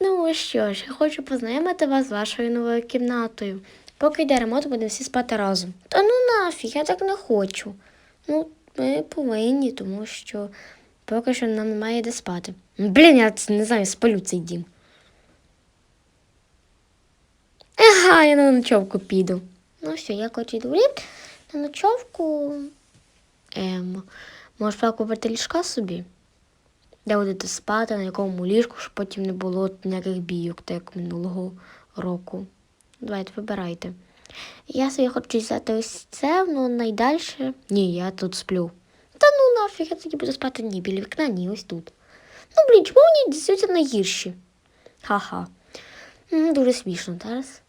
Ну що ж, я хочу познайомити вас з вашою новою кімнатою. Поки йде ремонт, будемо всі спати разом. Та ну нафіг, я так не хочу. Ну, ми повинні, тому що поки що нам немає де спати. Блін, я не знаю, спалю цей дім. Ага, я на ночовку піду. Ну все, я хочу йду в. На ночовку. Ем, може, треба купити ліжка собі? Де будете спати, на якому ліжку, щоб потім не було ніяких бійок, так як минулого року. Давайте вибирайте. Я собі хочу взяти ось це, ну найдальше. Ні, я тут сплю. Та ну нафіг, я тоді буду спати ні біля вікна, ні, ось тут. Ну, блін, чому мені дістаються найгірші? Ха-ха. Дуже смішно зараз.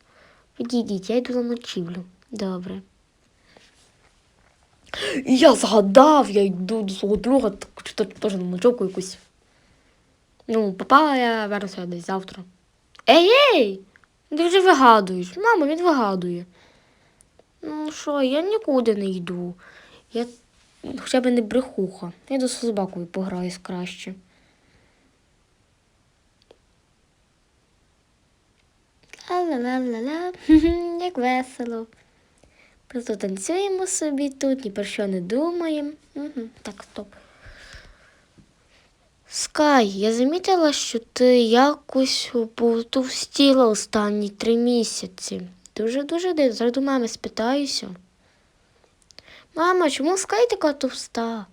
Відійдіть, я йду на ночівлю. Добре. Я згадав, я йду до свого друга, читати теж на ночовку якусь. Ну, папа, я вернуся десь завтра. Ей, ей! Ти вже вигадуєш. Мама, він вигадує. Ну що, я нікуди не йду. Я хоча б не брехуха. Я до собакою пограюсь краще. Ла-ла-ла-ла-ла, як весело. Просто танцюємо собі тут, ні про що не думаємо. Угу. Так, стоп. Скай, я замітила, що ти якось повтовстіла останні три місяці. Дуже-дуже дивно. Зараз мами спитаюся. Мама, чому Скай така товста?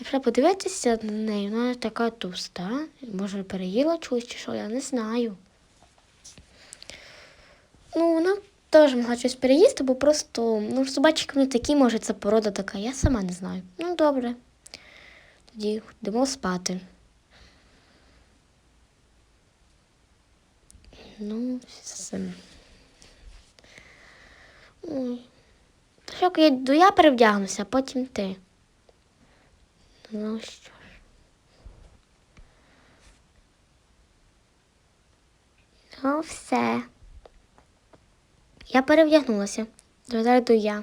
Я треба подивитися на неї, вона така товста. Може, переїла чогось чи що, я не знаю. Ну, вона теж могла щось переїсти, бо просто ну, собачки не такі, може, це порода така, я сама не знаю. Ну, добре. Тоді йдемо спати. Ну, все. Що, я йду, я перевдягнуся, а потім ти. Ну що ж. Ну, все. Я перевдягнулася. Зараз йду я.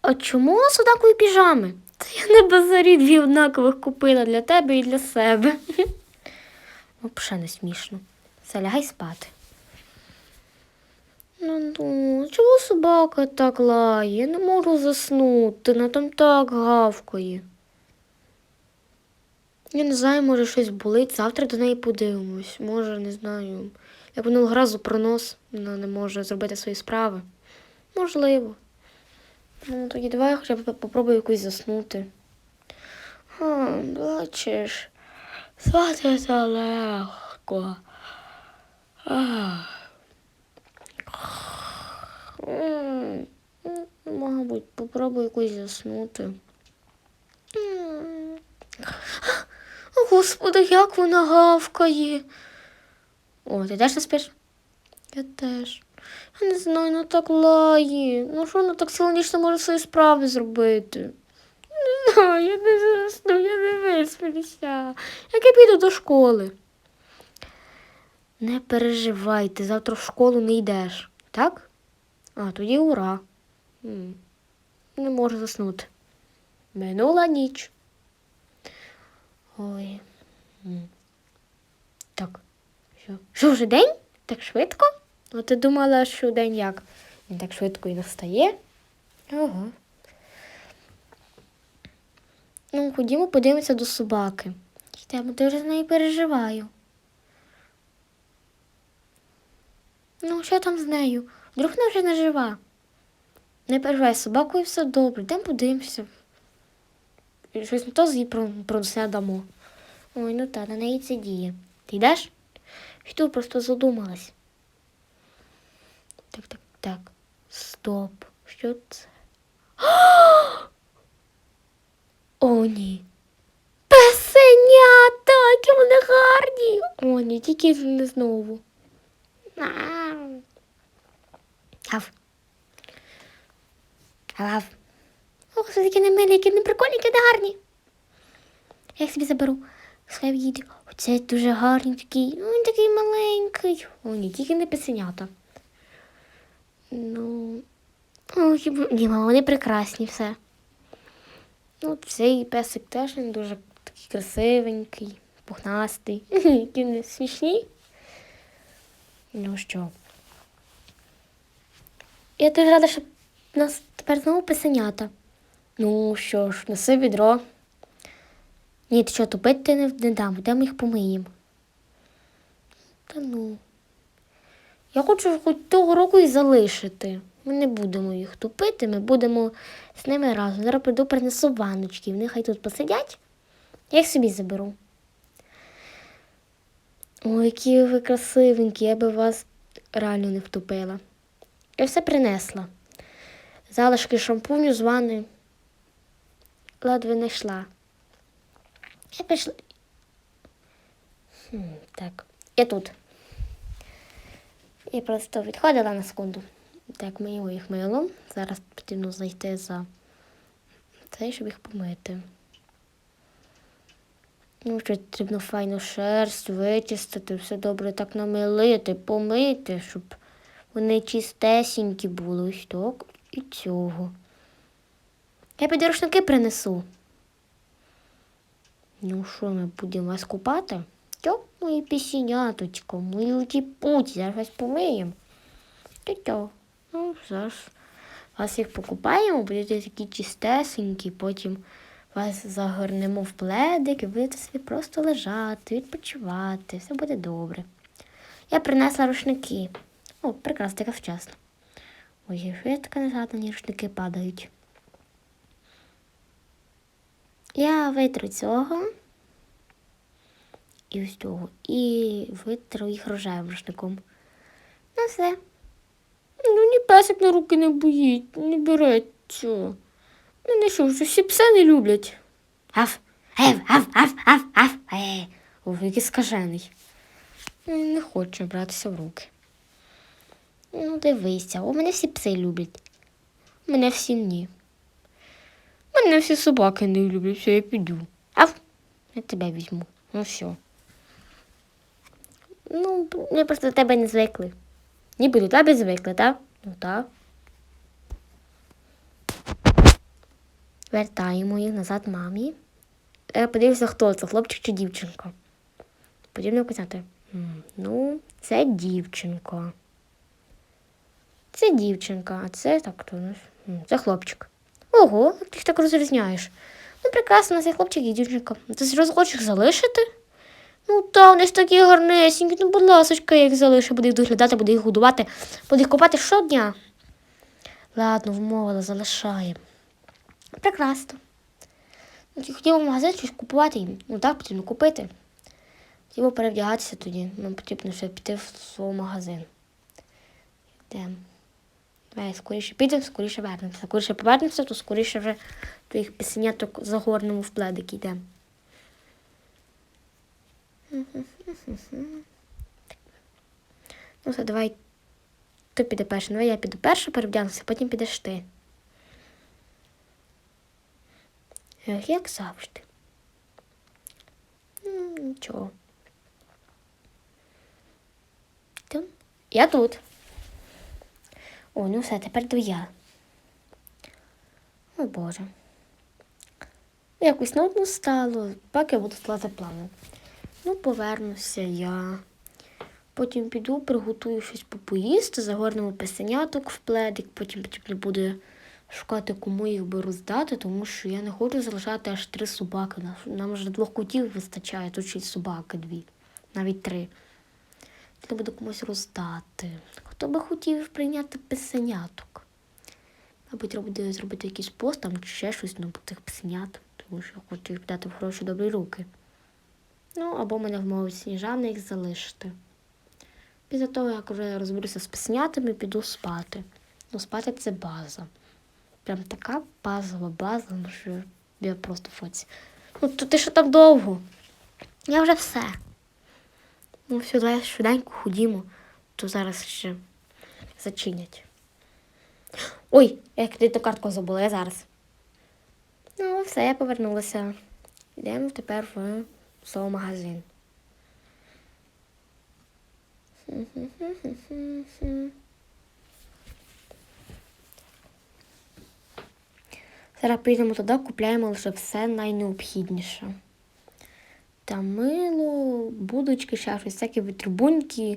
А чому у нас однакові піжами? Та я на базарі дві однакових купила для тебе і для себе. Взагалі не смішно. Все, лягай спати. Ну, чому собака так лає? Я не можу заснути, вона там так гавкає. Я не знаю, може щось болить. Завтра до неї подивимось. Може, не знаю. Як минулого разу пронос, вона не може зробити свої справи. Можливо. Ну, тоді давай я хоча б попробую якусь заснути. А, бачиш, спати це легко. Ах. Мабуть, попробую якусь заснути. Господи, як вона гавкає. О, ти теж не спиш? Я теж. Я не знаю, ну так лає. Ну що вона так сильніше може свої справи зробити? Не знаю, я не засну, я не висплюся. Як я піду до школи? Не переживай, ти завтра в школу не йдеш, так? А, тоді ура. Не можу заснути. Минула ніч. Ой. Так. Що? Що вже день? Так швидко? Ну, ти думала, що день як? Він так швидко і настає? Ага. Ну, ходімо подивимося до собаки. Я дуже з нею переживаю. Ну, що там з нею? Вдруг вона вже не жива. Не переживай, з собакою все добре, йдемо подивимося. Щось не то з її про, про все дамо. Ой, ну та, на неї це діє. Ти йдеш? Що просто задумалась? Так, так, так. Стоп. Що це? О, ні. Песенята, які вони гарні. О, ні, тільки не знову. Гав. Гав. Ох, це такі не милі, які не які не гарні. Я їх собі заберу. Хай їде. Оце дуже гарний такий. Ну, він такий маленький. О, ні, тільки не песенята. Ну. О. Ні, мама, вони прекрасні все. Ну, цей песик теж він дуже такий красивенький, пухнастий. Які вони смішні. Ну що? Я дуже рада, що в нас тепер знову писанята. Ну що ж, неси відро. Ні, ти що, тупити не, не дам, де ми їх помиємо. Та ну. Я хочу хоч того року і залишити. Ми не будемо їх тупити, ми будемо з ними разом. Зараз прийду принесу ванночки, вони хай тут посидять. Я їх собі заберу. Ой, які ви красивенькі, я би вас реально не втопила. Я все принесла. Залишки шампуню з ванни ледве не йшла. Я пішла. Хм, так, я тут. Я просто відходила на секунду. Так, мию їх милом. Зараз потрібно зайти за цей, щоб їх помити. Ну, що потрібно файну шерсть вичистити, все добре так намилити, помити, щоб вони чистесенькі були. Ось так і цього. Я піду рушники принесу. Ну що, ми будемо вас купати? Тьо, мої пісіняточко, мої оті путі, зараз вас помиємо. Тьо-тьо. Ну, зараз вас їх покупаємо, будете такі чистесенькі, потім вас загорнемо в пледик і будете собі просто лежати, відпочивати, все буде добре. Я принесла рушники. О, прекрасно, якраз вчасно. Ой, що я така незгадана, рушники падають. Я витру цього і ось цього. І витру їх рожевим рушником. Ну все. Ну, ні песик на руки не боїть, не береться. Мене що, вже всі пси не люблять. Аф, ев, аф, аф, аф, аф, е. Ой, який скажений. Він Не хоче братися в руки. Ну, дивися, у мене всі пси люблять. Мене всі ні. Мене всі собаки не люблять, все, я піду. Аф, я тебе візьму. Ну все. Ну, ми просто до тебе не звикли. Ніби до тебе звикли, так? Ну так. Вертаємо їх назад мамі. Я подивлюся, хто це, хлопчик чи дівчинка. Потрібно казати. Ну, це дівчинка. Це дівчинка, а це так, то у нас, це хлопчик. Ого, ти їх так розрізняєш. Ну, прекрасно, є хлопчик і дівчинка. Ти серйозно хочеш залишити? Ну та, вони ж такі гарнесенькі, ну, будь ласочка, я їх залишу, буду їх доглядати, буду їх годувати, буду їх купати щодня. Ладно, вмовила, залишаємо. Прекрасно. Ну, Хотіла в магазин щось купувати. Ну так, потрібно купити. Хотіла перевдягатися тоді. Нам потрібно ще піти в свій магазин. Йдемо. Давай, скоріше підемо, скоріше вернемося. Скоріше повернемося, то скоріше вже твоїх пісеняток загорнемо в пледик йдемо. Ну, все, давай. Ти піде перший. Давай я піду перша, перевдягнуся, потім підеш ти. Як завжди. Нічого. Я тут. О, ну все, тепер до я. О Боже. Якось нудно стало, поки я буду слати планом. Ну, повернуся я. Потім піду, приготую щось попоїсти, загорнемо песеняток в пледик, потім потрібно буде шукати, кому їх би роздати, тому що я не хочу залишати аж три собаки. Нам- вже двох котів вистачає, тут ще й собаки дві, навіть три. Треба буде комусь роздати. Хто би хотів прийняти песеняток? Мабуть, треба буде зробити якийсь пост там чи ще щось ну, тих песенят, тому що я хочу їх дати в хороші добрі руки. Ну, або мене вмовить сніжана їх залишити. Після того, як вже розберуся з песнятами, піду спати. Ну, спати це база. Прям така базова база, ну, що я просто в фоці. Ну, то ти що там довго? Я вже все. Ну, все, давай швиденько ходімо, то зараз ще зачинять. Ой, я кредитну картку забула, я зараз. Ну, все, я повернулася. Йдемо тепер в зоомагазин. Зараз прийдемо туди, купляємо лише все найнеобхідніше. Та мило, будочки, ще щось, всякі витрубуньки,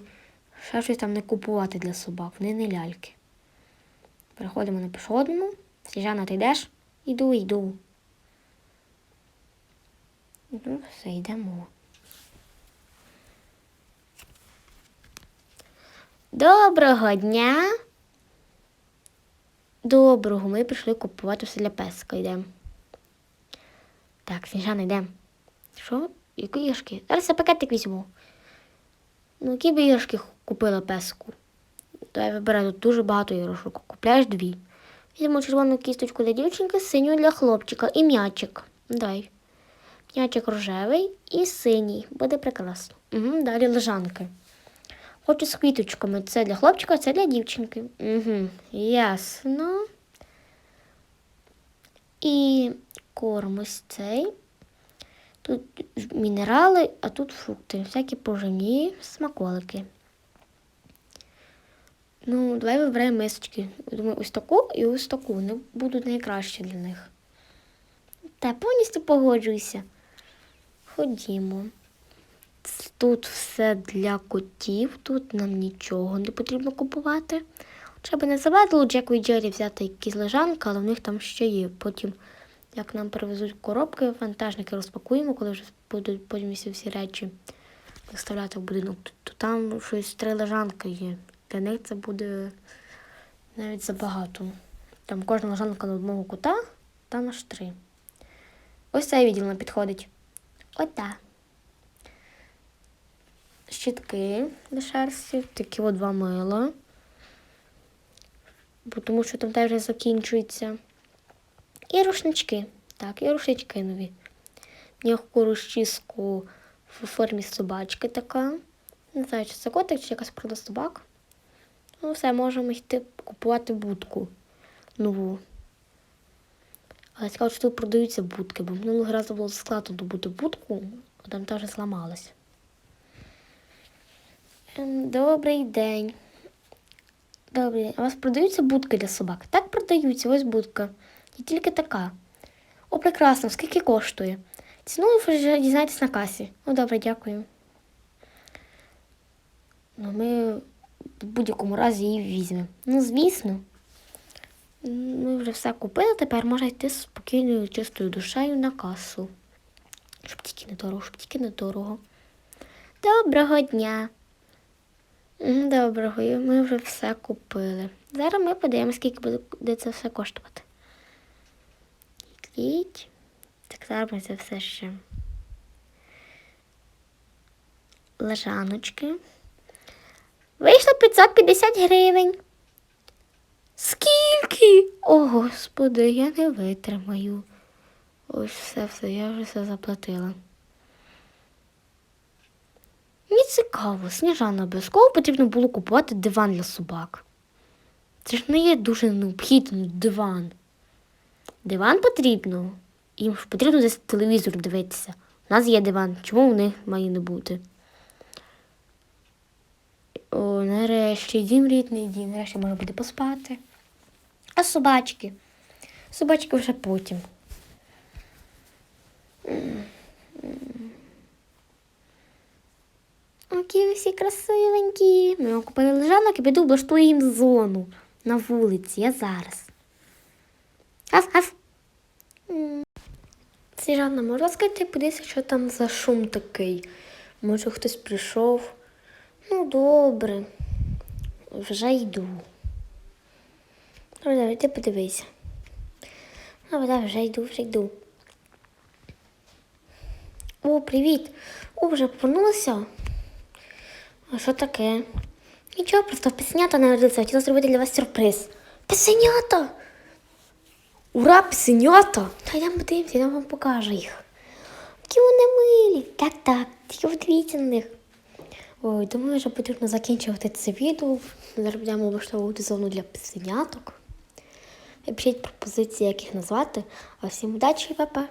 ще щось там не купувати для собак, вони не ляльки. Переходимо на пішохідну. Сніжана, ти йдеш? Іду, йду. Ну, все, йдемо. Доброго дня. Доброго, ми прийшли купувати все для песика. Йдемо. Так, Сніжана, йдемо. Що? Які іграшки? Зараз я пакетик візьму. Ну, які б іграшки купила песику? Давай вибирай, тут дуже багато іграшок. Купляєш дві. Візьмемо червону кісточку для дівчинки, синю для хлопчика і м'ячик. Дай. М'ячик рожевий і синій. Буде прекрасно. Угу, далі лежанки. Хочу з квіточками. Це для хлопчика, це для дівчинки. Угу, ясно. І корм ось цей. Тут мінерали, а тут фрукти. Всякі поживні смаколики. Ну, давай вибираємо мисочки. Думаю, ось таку і ось таку. Вони будуть найкращі для них. Та повністю погоджуюся. Ходімо. Тут все для котів, тут нам нічого не потрібно купувати. Треба не завадило Джеку і Джері взяти якісь лежанки, але в них там ще є. Потім, як нам привезуть коробки, вантажники розпакуємо, коли вже будуть потім всі, речі доставляти в будинок, то там щось три лежанки є. Для них це буде навіть забагато. Там кожна лежанка на одного кута, там аж три. Ось цей відділ нам підходить. Ота. Щітки для шерсті, такі от два мила. Тому що там теж закінчується. І рушнички. Так, і рушнички нові. М'яку розчіску в формі собачки така. Не знаю, чи це котик, чи якась прода собак. Ну, все, можемо йти купувати будку нову. Але цікаво, що тут продаються будки, бо минулого разу було складно добути будку, а там теж зламалась. Ем, Добрий день. Добрий день. У вас продаються будки для собак? Так продаються, ось будка. І тільки така. О, прекрасно, скільки коштує? Ціну ви вже дізнаєтесь на касі. Ну, добре, дякую. Ну, ми в будь-якому разі її візьмемо. Ну, звісно. Ми вже все купили, тепер можна йти з спокійною чистою душею на касу. Щоб тільки не дорого, щоб тільки не дорого. Доброго дня. Доброго, ми вже все купили. Зараз ми подивимося, скільки буде, це все коштувати. Йдіть. Так зараз ми це все ще. Лежаночки. Вийшло 550 гривень. Скільки? О, господи, я не витримаю. Ось все, все, я вже все заплатила. Мені цікаво, Сніжана, обов'язково потрібно було купувати диван для собак. Це ж не є дуже необхідно диван. Диван потрібно. Їм ж потрібно десь телевізор дивитися. У нас є диван. Чому у них має не бути? О, нарешті дім рідний дім, нарешті можна буде поспати. А собачки? Собачки вже потім. Які ви всі красивенькі. Ми купили лежанок і піду облаштую їм зону на вулиці. Я зараз. Аф, аф. Сніжана, можна сказати, подивися, що там за шум такий? Може, хтось прийшов? Ну, добре. Вже йду. Добре, давай, ти подивися. Добре, давай, вже йду, вже йду. О, привіт. О, вже повернулася? А що таке? Нічого, просто пісенята народилися. Хотіла зробити для вас сюрприз. Пісенята! Ура, пісенята! Та йдемо подивимося, я вам покажу їх. Які вони милі. Так, так, тільки подивіться на них. Ой, думаю, вже потрібно закінчувати це відео. Зараз будемо облаштовувати зону для пісеняток. Пишіть пропозиції, як їх назвати. А всім удачі па-па!